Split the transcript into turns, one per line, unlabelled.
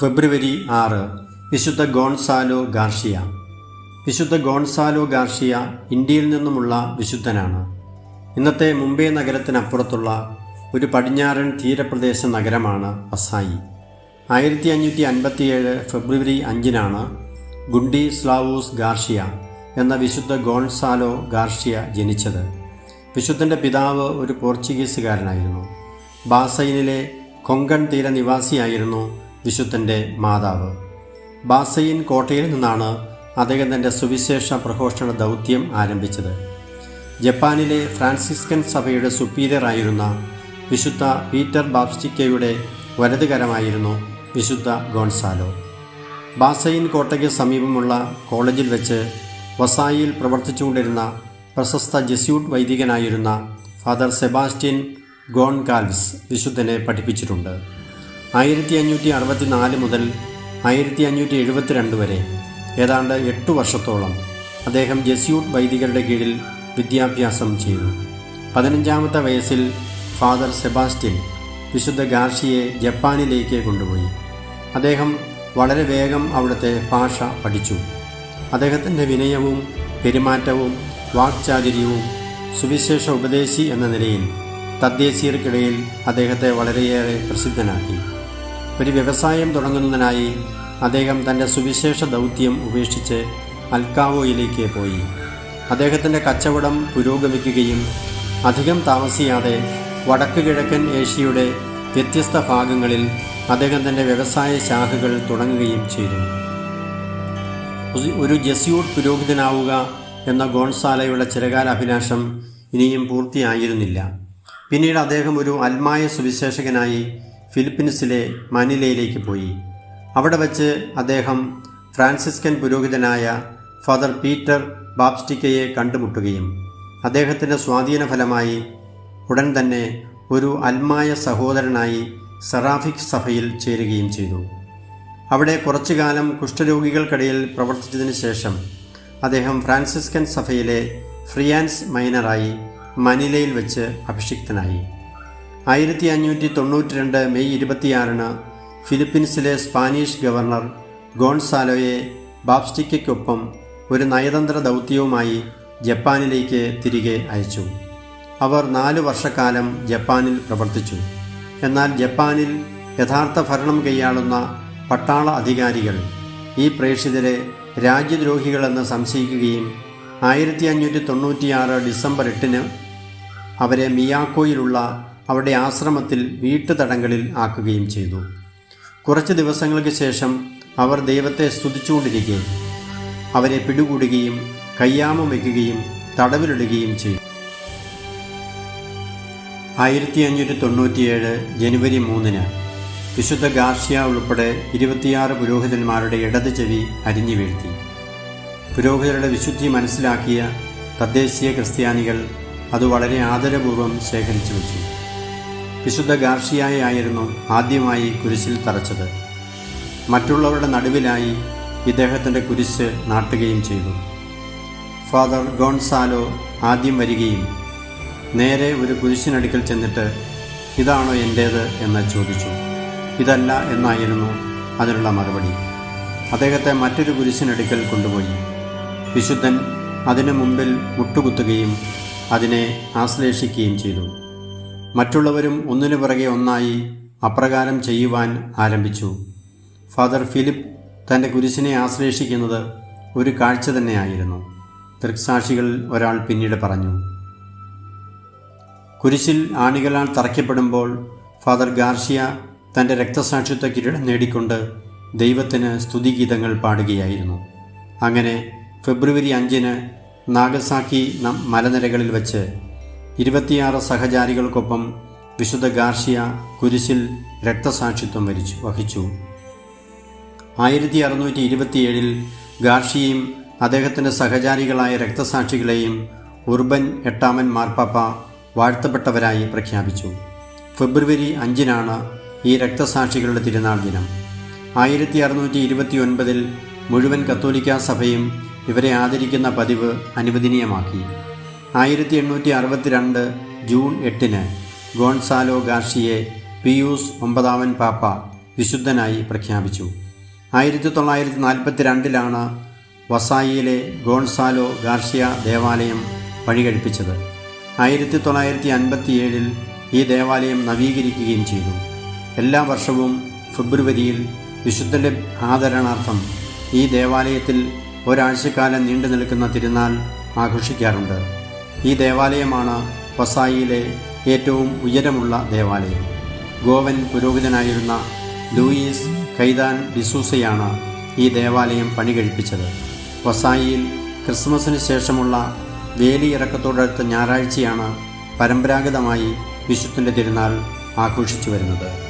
ഫെബ്രുവരി ആറ് വിശുദ്ധ Gonzalo Garcia. വിശുദ്ധ ഗോൺസാലോ ഗാർഷിയ ഇന്ത്യയിൽ നിന്നുമുള്ള വിശുദ്ധനാണ്. ഇന്നത്തെ മുംബൈ നഗരത്തിനപ്പുറത്തുള്ള ഒരു പടിഞ്ഞാറൻ തീരപ്രദേശ നഗരമാണ് അസായി. ആയിരത്തി അഞ്ഞൂറ്റി അൻപത്തിയേഴ് ഫെബ്രുവരി അഞ്ചിനാണ് ഗുണ്ടി സ്ലാവൂസ് ഗാർഷിയ എന്ന വിശുദ്ധ ഗോൺസാലോ ഗാർഷിയ ജനിച്ചത്. വിശുദ്ധന്റെ പിതാവ് ഒരു പോർച്ചുഗീസുകാരനായിരുന്നു. ബാസൈനിലെ കൊങ്കൺ തീര നിവാസിയായിരുന്നു വിശുദ്ധന്റെ മാതാവ്. ബാസയിൻ കോട്ടയിൽ നിന്നാണ് അദ്ദേഹം തന്റെ സുവിശേഷ പ്രഘോഷണ ദൗത്യം ആരംഭിച്ചത്. ജപ്പാനിലെ ഫ്രാൻസിസ്കൻ സഭയുടെ സുപ്പീരിയറായിരുന്ന വിശുദ്ധ പീറ്റർ ബാബ്സ്റ്റിക്കയുടെ വലതുകരമായിരുന്നു വിശുദ്ധ ഗോൺസാലോ. ബാസയിൻ കോട്ടയ്ക്ക് സമീപമുള്ള കോളേജിൽ വെച്ച് വസായിൽ പ്രവർത്തിച്ചുകൊണ്ടിരുന്ന പ്രശസ്ത ജെസ്യൂട്ട് വൈദികനായിരുന്ന ഫാദർ സെബാസ്റ്റ്യൻ ഗോൺകാൽവ്സ് വിശുദ്ധനെ പഠിപ്പിച്ചിട്ടുണ്ട്. ആയിരത്തി അഞ്ഞൂറ്റി അറുപത്തിനാല് മുതൽ ആയിരത്തി അഞ്ഞൂറ്റി എഴുപത്തിരണ്ട് വരെ. ഏതാണ്ട് എട്ടു വർഷത്തോളം അദ്ദേഹം ജെസ്യൂട്ട് വൈദികരുടെ കീഴിൽ വിദ്യാഭ്യാസം ചെയ്തു. പതിനഞ്ചാമത്തെ വയസ്സിൽ ഫാദർ സെബാസ്റ്റ്യൻ വിശുദ്ധ ഗാർഷിയെ ജപ്പാനിലേക്ക് കൊണ്ടുപോയി. അദ്ദേഹം വളരെ വേഗം അവിടുത്തെ ഭാഷ പഠിച്ചു. അദ്ദേഹത്തിന്റെ വിനയവും പെരുമാറ്റവും വാക്ചാതുര്യവും സുവിശേഷ ഉപദേശി എന്ന നിലയിൽ തദ്ദേശീയർക്കിടയിൽ അദ്ദേഹത്തെ വളരെയേറെ പ്രസിദ്ധനാക്കി. ഒരു വ്യവസായം തുടങ്ങുന്നതിനായി അദ്ദേഹം തന്റെ സുവിശേഷ ദൗത്യം ഉപേക്ഷിച്ച് അൽക്കാവോയിലേക്ക് പോയി. അദ്ദേഹത്തിന്റെ കച്ചവടം പുരോഗമിക്കുകയും അധികം താമസിയാതെ വടക്ക് കിഴക്കൻ ഏഷ്യയുടെ വ്യത്യസ്ത ഭാഗങ്ങളിൽ അദ്ദേഹം തന്റെ വ്യവസായ ശാഖകൾ തുടങ്ങുകയും ചെയ്തു. ഒരു ജെസ്യൂട്ട് പുരോഹിതനാവുക എന്ന ഗോൺസാലയുടെ ചിരകാല അഭിലാഷം ഇനിയും പൂർത്തിയായിരുന്നില്ല. പിന്നീട് അദ്ദേഹം ഒരു അൽമായ സുവിശേഷകനായി ഫിലിപ്പീൻസിലെ മനിലയിലേക്ക് പോയി. അവിടെ വച്ച് അദ്ദേഹം ഫ്രാൻസിസ്കൻ പുരോഹിതനായ ഫാദർ പീറ്റർ ബാപ്സ്റ്റിക്കയെ കണ്ടുമുട്ടുകയും അദ്ദേഹത്തിന്റെ സ്വാധീന ഫലമായി ഉടൻ തന്നെ ഒരു അൽമായ സഹോദരനായി സെറാഫിക് സഭയിൽ ചേരുകയും ചെയ്തു. അവിടെ കുറച്ചു കാലം കുഷ്ഠരോഗികൾക്കിടയിൽ പ്രവർത്തിച്ചതിന് ശേഷം അദ്ദേഹം ഫ്രാൻസിസ്കൻ സഭയിലെ ഫ്രിയാൻസ് മൈനറായി മനിലയിൽ വെച്ച് അഭിഷിക്തനായി. ആയിരത്തി അഞ്ഞൂറ്റി തൊണ്ണൂറ്റി രണ്ട് മെയ് ഇരുപത്തിയാറിന് ഫിലിപ്പീൻസിലെ സ്പാനിഷ് ഗവർണർ ഗോൺസാലോയെ ബാബ്സ്റ്റിക്കൊപ്പം ഒരു നയതന്ത്ര ദൗത്യവുമായി ജപ്പാനിലേക്ക് തിരികെ അയച്ചു. അവർ നാലു വർഷക്കാലം ജപ്പാനിൽ പ്രവർത്തിച്ചു. എന്നാൽ ജപ്പാനിൽ യഥാർത്ഥ ഭരണം കൈയാളുന്ന പട്ടാള അധികാരികൾ ഈ പ്രേക്ഷിതരെ രാജ്യദ്രോഹികളെന്ന് സംശയിക്കുകയും ആയിരത്തി അഞ്ഞൂറ്റി തൊണ്ണൂറ്റിയാറ് ഡിസംബർ എട്ടിന് അവരെ മിയാക്കോയിലുള്ള അവരുടെ ആശ്രമത്തിൽ വീട്ടുതടങ്കലിൽ ആക്കുകയും ചെയ്തു. കുറച്ച് ദിവസങ്ങൾക്ക് ശേഷം അവർ ദൈവത്തെ സ്തുതിച്ചുകൊണ്ടിരിക്കെ അവരെ പിടികൂടുകയും കയ്യാമം വയ്ക്കുകയും തടവിലിടുകയും ചെയ്തു. ആയിരത്തി അഞ്ഞൂറ്റി തൊണ്ണൂറ്റിയേഴ് ജനുവരി മൂന്നിന് വിശുദ്ധ ഗാർഷ്യ ഉൾപ്പെടെ ഇരുപത്തിയാറ് പുരോഹിതന്മാരുടെ ഇടത് ചെവി അരിഞ്ഞു വീഴ്ത്തി. പുരോഹിതരുടെ വിശുദ്ധി മനസ്സിലാക്കിയ തദ്ദേശീയ ക്രിസ്ത്യാനികൾ അത് വളരെ ആദരപൂർവം ശേഖരിച്ചു വെച്ചു. വിശുദ്ധ ഗാർഷിയായായിരുന്നു ആദ്യമായി കുരിശിൽ തറച്ചത്. മറ്റുള്ളവരുടെ നടുവിലായി ഇദ്ദേഹത്തിന്റെ കുരിശ് നാട്ടുകയും ചെയ്തു. ഫാദർ ഗോൺസാലോ ആദ്യം വരികയും നേരെ ഒരു കുരിശിനടുക്കൽ ചെന്നിട്ട് ഇതാണോ എന്റേത് എന്ന് ചോദിച്ചു. ഇതല്ല എന്നായിരുന്നു അതിനുള്ള മറുപടി. അദ്ദേഹത്തെ മറ്റൊരു കുരിശിനടുക്കൽ കൊണ്ടുപോയി. വിശുദ്ധൻ അതിനു മുമ്പിൽ മുട്ടുകുത്തുകയും അതിനെ ആശ്ലേഷിക്കുകയും ചെയ്തു. മറ്റുള്ളവരും ഒന്നിനു പിറകെ ഒന്നായി അപ്രകാരം ചെയ്യുവാൻ ആരംഭിച്ചു. ഫാദർ ഫിലിപ്പ് തന്റെ കുരിശിനെ ആശ്ലേഷിക്കുന്നത് ഒരു കാഴ്ച തന്നെയായിരുന്നു. ദൃക്സാക്ഷികളിൽ ഒരാൾ പിന്നീട് പറഞ്ഞു കുരിശിൽ ആണികളാൽ തറയ്ക്കപ്പെടുമ്പോൾ ഫാദർ ഗാർഷിയ തന്റെ രക്തസാക്ഷിത്വ കിരീടം നേടിക്കൊണ്ട് ദൈവത്തിന് സ്തുതിഗീതങ്ങൾ പാടുകയായിരുന്നു. അങ്ങനെ ഫെബ്രുവരി അഞ്ചിന് നാഗസാക്കി മലനിരകളിൽ വച്ച് ഇരുപത്തിയാറ് സഹചാരികൾക്കൊപ്പം വിശുദ്ധ ഗാർഷിയ കുരിശിൽ രക്തസാക്ഷിത്വം വരിച്ചു വഹിച്ചു. ആയിരത്തി അറുന്നൂറ്റി ഇരുപത്തിയേഴിൽ ഗാർഷിയും അദ്ദേഹത്തിന്റെ സഹചാരികളായ രക്തസാക്ഷികളെയും ഉർബൻ എട്ടാമൻ മാർപ്പാപ്പ വാഴ്ത്തപ്പെട്ടവരായി പ്രഖ്യാപിച്ചു. ഫെബ്രുവരി അഞ്ചിനാണ് ഈ രക്തസാക്ഷികളുടെ തിരുനാൾ ദിനം. ആയിരത്തി അറുന്നൂറ്റി ഇരുപത്തി ഒൻപതിൽ മുഴുവൻ കത്തോലിക്ക സഭയും ഇവരെ ആദരിക്കുന്ന പതിവ് അനുവദനീയമാക്കി. ആയിരത്തി എണ്ണൂറ്റി അറുപത്തിരണ്ട് ജൂൺ എട്ടിന് ഗോൺസാലോ ഗാർഷിയെ പിയൂസ് ഒമ്പതാമൻ പാപ്പ വിശുദ്ധനായി പ്രഖ്യാപിച്ചു. ആയിരത്തി തൊള്ളായിരത്തി നാൽപ്പത്തി രണ്ടിലാണ് വസായിയിലെ ഗോൺസാലോ ഗാർഷിയ ദേവാലയം വഴികഴിപ്പിച്ചത് ആയിരത്തി തൊള്ളായിരത്തി അൻപത്തിയേഴിൽ ഈ ദേവാലയം നവീകരിക്കുകയും ചെയ്തു. എല്ലാ വർഷവും ഫെബ്രുവരിയിൽ വിശുദ്ധന്റെ ആദരണാർത്ഥം ഈ ദേവാലയത്തിൽ ഒരാഴ്ചക്കാലം നീണ്ടു നിൽക്കുന്ന തിരുനാൾ ആഘോഷിക്കാറുണ്ട്. ഈ ദേവാലയമാണ് വസായിയിലെ ഏറ്റവും ഉയരമുള്ള ദേവാലയം. ഗോവൻ പുരോഹിതനായിരുന്ന ലൂയിസ് കൈതാൻ ഡിസൂസയാണ് ഈ ദേവാലയം പണി പണികഴിപ്പിച്ചത്. വസായിയിൽ ക്രിസ്മസിന് ശേഷമുള്ള വേലി വേലിയിറക്കത്തോടടുത്ത ഞായറാഴ്ചയാണ് പരമ്പരാഗതമായി വിശുദ്ധന്റെ തിരുനാൾ ആഘോഷിച്ചു വരുന്നത്.